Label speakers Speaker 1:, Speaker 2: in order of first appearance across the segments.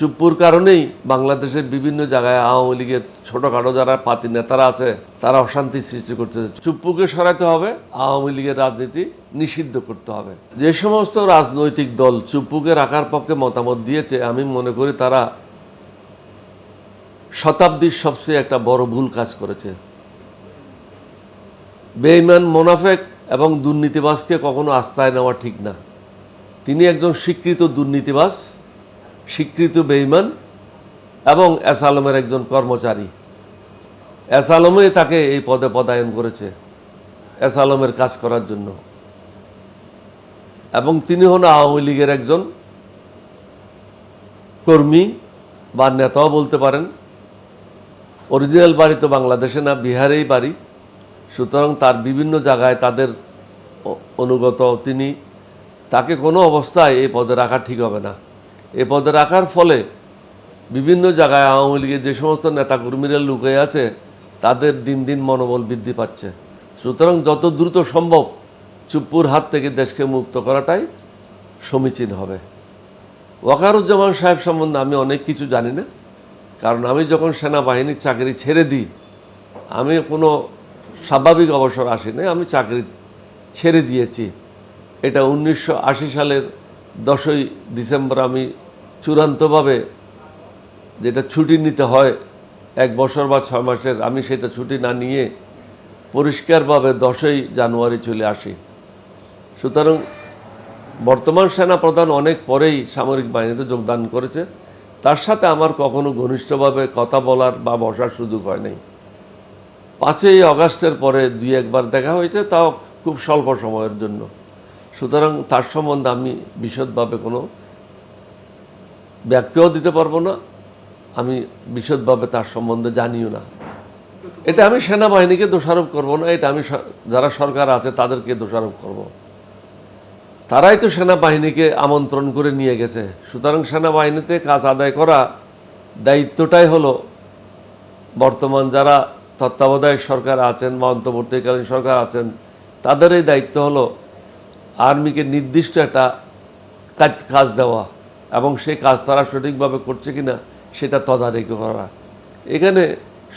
Speaker 1: চুপ্পুর কারণেই বাংলাদেশের বিভিন্ন জায়গায় আওয়ামী লীগের ছোটখাটো যারা পাতি নেতারা আছে, তারা অশান্তি সৃষ্টি করছে। চুপ্পুকে সরাতে হবে, আওয়ামী লীগের রাজনীতি নিষিদ্ধ করতে হবে। যে সমস্ত রাজনৈতিক দল চুপ্পুকে রাখার পক্ষে মতামত দিয়েছে, আমি মনে করি তারা শতাব্দীর সবচেয়ে একটা বড় ভুল কাজ করেছে। বেইমান মোনাফেক এবং দুর্নীতিবাজকে কখনো আস্থায় নেওয়া ঠিক না। তিনি একজন স্বীকৃত দুর্নীতিবাজ। স্বীকৃত বেইমান এবং এস আলমের একজন কর্মচারী। এস আলমই তাকে এই পদে পদায়ন করেছে এস আলমের কাজ করার জন্য। এবং তিনি হন আওয়ামী লীগের একজন কর্মী বা নেতাও বলতে পারেন। অরিজিনাল বাড়ি তো বাংলাদেশে না, বিহারেই বাড়ি। সুতরাং তার বিভিন্ন জায়গায় তাদের অনুগত তিনি। তাকে কোনো অবস্থায় এই পদে রাখা ঠিক হবে না। এই পদে রাখার ফলে বিভিন্ন জায়গায় আওয়ামী লীগের যে সমস্ত নেতাকর্মীরা লুকে আছে, তাদের দিন দিন মনোবল বৃদ্ধি পাচ্ছে। সুতরাং যত দ্রুত সম্ভব চুপ্পুর হাত থেকে দেশকে মুক্ত করাটাই সমীচীন হবে। ওয়াকারুজ্জামান সাহেব সম্বন্ধে আমি অনেক কিছু জানি না, কারণ আমি যখন সেনাবাহিনীর চাকরি ছেড়ে দিই, আমি কোনো স্বাভাবিক অবসর আসিনি আমি চাকরি ছেড়ে দিয়েছি। এটা উনিশশো আশি সালের দশই ডিসেম্বর আমি চূড়ান্তভাবে যেটা ছুটি নিতে হয়, এক বছর বা ছয় মাসের, আমি সেটা ছুটি না নিয়ে পরিষ্কারভাবে দশই জানুয়ারি চলে আসি। সুতরাং বর্তমান সেনা প্রধান অনেক পরেই সামরিক বাহিনীতে যোগদান করেছে। তার সাথে আমার কখনো ঘনিষ্ঠভাবে কথা বলার বা বসার সুযোগ হয় নাই। পাঁচই অগাস্টের পরে দুই একবার দেখা হয়েছে, তাও খুব স্বল্প সময়ের জন্য। সুতরাং তার সম্বন্ধে আমি বিশদভাবে কোনো ব্যাখ্যাও দিতে পারব না, আমি বিশদভাবে তার সম্বন্ধে জানিও না। এটা আমি সেনাবাহিনীকে দোষারোপ করব না, এটা আমি যারা সরকার আছে তাদেরকে দোষারোপ করব। তারাই তো সেনাবাহিনীকে আমন্ত্রণ করে নিয়ে গেছে। সুতরাং সেনাবাহিনীতে কাজ আদায় করা দায়িত্বটাই হলো বর্তমান যারা তত্ত্বাবধায়ক সরকার আছেন বা অন্তর্বর্তীকালীন সরকার আছেন, তাদের এই দায়িত্ব হলো আর্মিকে নির্দিষ্ট একটা কাজ কাজ দেওয়া। এবং সেই কাজ তারা সঠিকভাবে করছে কিনা সেটা তদারকি করা। এখানে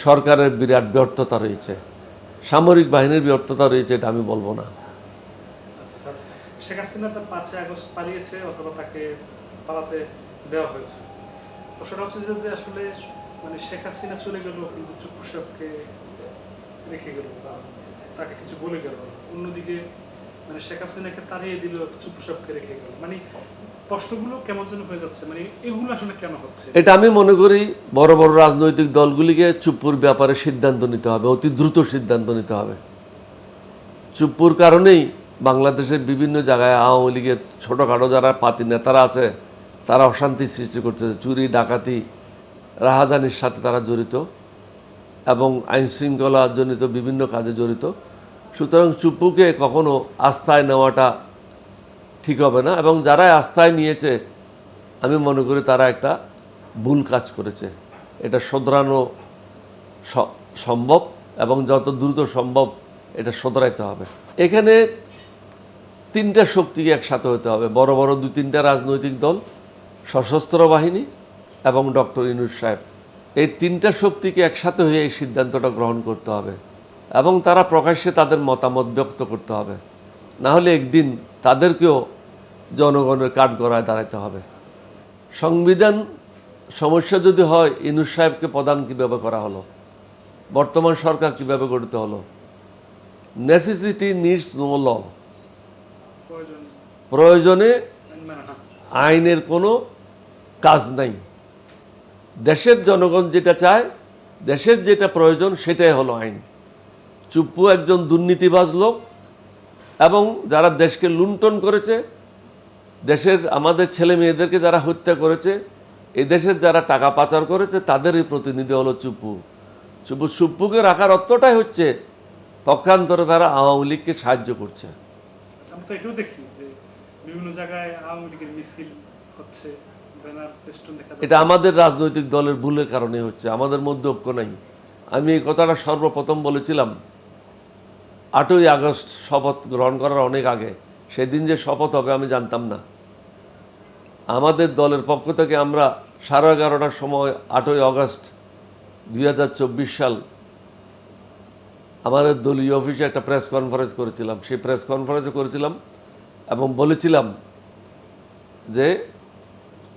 Speaker 1: সরকারের বিরাট ব্যর্থতা রয়েছে। সামরিক বাহিনীর ব্যর্থতা রয়েছে এটা আমি বলব না।
Speaker 2: আচ্ছা শেখ হাসিনা তাকে দেওয়া হয়েছে। যে আসলে মানে শেখ হাসিনা কিন্তু তাকে কিছু বলে না। অন্যদিকে মানে শেখ হাসিনাকে তাড়িয়ে দিল সাহেবকে রেখে গেল। মানে প্রশ্নগুলো কেমন যেন হয়ে যাচ্ছে মানে এগুলো আসলে কেন হচ্ছে?
Speaker 1: এটা আমি মনে করি বড় বড় রাজনৈতিক দলগুলিকে চুপ্পুর ব্যাপারে সিদ্ধান্ত নিতে হবে, অতি দ্রুত সিদ্ধান্ত নিতে হবে। চুপ্পুর কারণেই বাংলাদেশের বিভিন্ন জায়গায় আওয়ামী লীগের ছোটোখাটো যারা পাতি নেতারা আছে, তারা অশান্তি সৃষ্টি করছে। চুরি, ডাকাতি, রাহাজানির সাথে তারা জড়িত এবং আইন শৃঙ্খলা জনিত বিভিন্ন কাজে জড়িত। সুতরাং চুপ্পুকে কখনো আস্থায় নেওয়াটা ঠিক হবে না এবং যারা আস্থায় নিয়েছে, আমি মনে করি তারা একটা ভুল কাজ করেছে। এটা শোধরানো সম্ভব এবং যত দ্রুত সম্ভব এটা শোধরাইতে হবে। এখানে তিনটা শক্তিকে একসাথে হতে হবে। বড় বড় দু তিনটা রাজনৈতিক দল, সশস্ত্র বাহিনী এবং ডক্টর ইনুস সাহেব। এই তিনটা শক্তিকে একসাথে হয়ে এই সিদ্ধান্তটা গ্রহণ করতে হবে। এবং তারা প্রকাশ্যে তাদের মতামত ব্যক্ত করতে হবে। না হলে একদিন তাদেরকেও জনগণের কাঠগড়ায় দাঁড়াতে হবে। সংবিধান সমস্যা যদি হয়, ইনুস সাহেবকে প্রদান কীভাবে করা হলো? বর্তমান সরকার কীভাবে গঠিত হলো? নেসেসিটি নিডস নো ল
Speaker 2: প্রয়োজনে
Speaker 1: আইনের কোনো কাজ নাই। দেশের জনগণ যেটা চায়, দেশের যেটা প্রয়োজন সেটাই হলো আইন। চুপ্পু একজন দুর্নীতিবাজ লোক এবং যারা দেশকে লুণ্ঠন করেছে দেশের আমাদের ছেলে মেয়েদেরকে যারা হত্যা করেছে এই দেশের যারা টাকা পাচার করেছে তাদেরই প্রতিনিধি হলো চুপ্পু। চুপ্পু চুপ্পুকে রাখার অর্থটাই হচ্ছে পক্ষান্তরে তারা আওয়ামী লীগকে সাহায্য করছে।
Speaker 2: আচ্ছা, আমরা তো এটাও দেখি যে বিভিন্ন জায়গায় আওয়ামী লীগের মিছিল হচ্ছে ব্যানার ফেস্টুন দেখা
Speaker 1: এটা আমাদের রাজনৈতিক দলের ভুলের কারণে হচ্ছে আমাদের মধ্যে ঐক্য নাই। আমি এই কথাটা সর্বপ্রথম বলেছিলাম আটই আগস্ট শপথ গ্রহণ করার অনেক আগে, সেদিন যে শপথ হবে আমি জানতাম না। আমাদের দলের পক্ষ থেকে আমরা সাড়ে এগারোটার সময় আটই আগস্ট দুই হাজার চব্বিশ সাল আমাদের দলীয় অফিসে একটা প্রেস কনফারেন্স করেছিলাম। সেই প্রেস কনফারেন্সে করেছিলাম এবং বলেছিলাম যে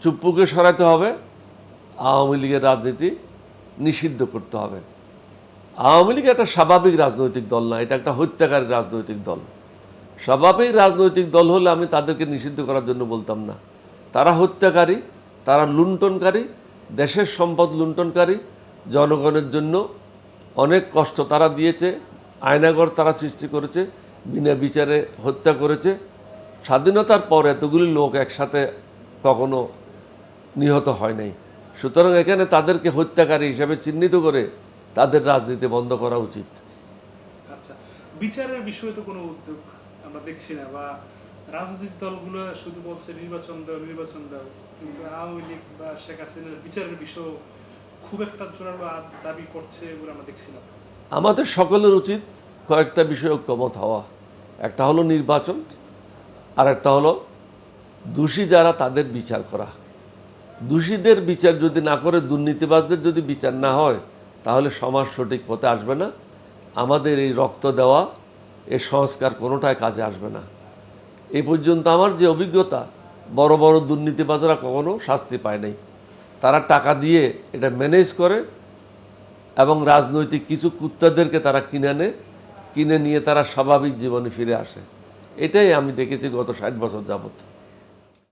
Speaker 1: চুপ্পুকে সরাতে হবে, আওয়ামী লীগের রাজনীতি নিষিদ্ধ করতে হবে। আওয়ামী লীগ একটা স্বাভাবিক রাজনৈতিক দল না, এটা একটা হত্যাকারী রাজনৈতিক দল। স্বাভাবিক রাজনৈতিক দল হলে আমি তাদেরকে নিষিদ্ধ করার জন্য বলতাম না। তারা হত্যাকারী, তারা লুণ্ঠনকারী, দেশের সম্পদ লুণ্ঠনকারী, জনগণের জন্য অনেক কষ্ট তারা দিয়েছে, আয়নাগর তারা সৃষ্টি করেছে, বিনা বিচারে হত্যা করেছে। স্বাধীনতার পর এতগুলি লোক একসাথে কখনো নিহত হয় নাই। সুতরাং এখানে তাদেরকে হত্যাকারী হিসাবে চিহ্নিত করে তাদের রাজনীতি বন্ধ করা উচিত।
Speaker 2: আচ্ছা বিচারের বিষয়ে তো কোনো উদ্যোগ আমরা দেখছি না বা রাজনৈতিক দলগুলো শুধু বলছে নির্বাচন দাও নির্বাচন দাও কিন্তু আওয়ামী লীগ বা শেখ হাসিনার বিচারের বিষয় খুব একটা জোরালো দাবি করছে বলে আমরা দেখছি না।
Speaker 1: আমাদের সকলের উচিত কয়েকটা বিষয়ে ঐক্যমত হওয়া। একটা হলো নির্বাচন আর একটা হলো দোষী যারা তাদের বিচার করা। দোষীদের বিচার যদি না করে দুর্নীতিবাজদের যদি বিচার না হয় তাহলে সমাজ সঠিক পথে আসবে না। আমাদের এই রক্ত দেওয়া, এ সংস্কার কোনোটাই কাজে আসবে না। এই পর্যন্ত আমার যে অভিজ্ঞতা, বড় বড় দুর্নীতিবাজরা কখনো শাস্তি পায় নাই। তারা টাকা দিয়ে এটা ম্যানেজ করে এবং রাজনৈতিক কিছু কুত্তাদেরকে তারা কিনে নেয় কিনে নিয়ে তারা স্বাভাবিক জীবনে ফিরে আসে। এটাই আমি দেখেছি গত ষাট বছর যাবত